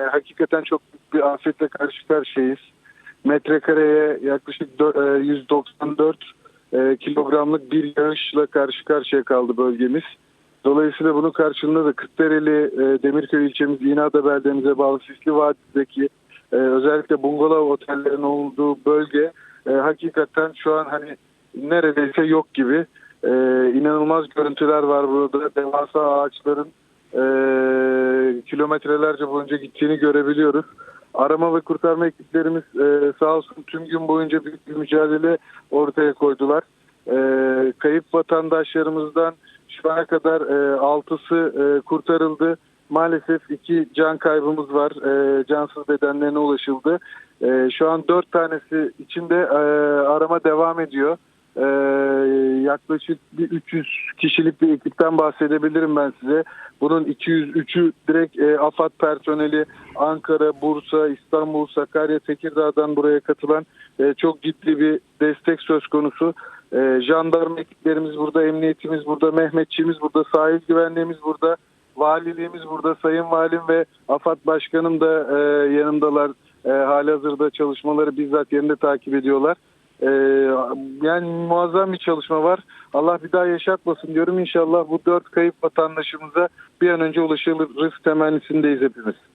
e, hakikaten çok büyük bir afetle karşı karşıyayız. Metrekareye yaklaşık dö- e, 194 e, kilogramlık bir yağışla karşı karşıya kaldı bölgemiz. Dolayısıyla bunun karşılığında da Kırklareli e, Demirköy ilçemiz İnada beldemize bağlı Sisli Vadisi'deki e, özellikle bungalov otellerin olduğu bölge e, hakikaten şu an hani neredeyse yok gibi. E, inanılmaz görüntüler var burada. Devasa ağaçların e, kilometrelerce boyunca gittiğini görebiliyoruz. Arama ve kurtarma ekiplerimiz e, sağ olsun tüm gün boyunca büyük bir mücadele ortaya koydular. E, kayıp vatandaşlarımızdan şu ana kadar e, altısı e, kurtarıldı. Maalesef iki can kaybımız var. E, cansız bedenlerine ulaşıldı. E, şu an dört tanesi içinde e, arama devam ediyor. E, yaklaşık bir 300 kişilik bir ekipten bahsedebilirim ben size. Bunun 203'ü direkt e, AFAD personeli Ankara, Bursa, İstanbul, Sakarya, Tekirdağ'dan buraya katılan e, çok ciddi bir destek söz konusu. E, jandarma ekiplerimiz burada, emniyetimiz burada, Mehmetçiğimiz burada, sahil güvenliğimiz burada, valiliğimiz burada, Sayın Valim ve AFAD Başkanım da e, yanımdalar. E, halihazırda çalışmaları bizzat yerinde takip ediyorlar. E, yani muazzam bir çalışma var. Allah bir daha yaşatmasın diyorum. İnşallah bu dört kayıp vatandaşımıza bir an önce ulaşılırız temennisindeyiz hepimiz.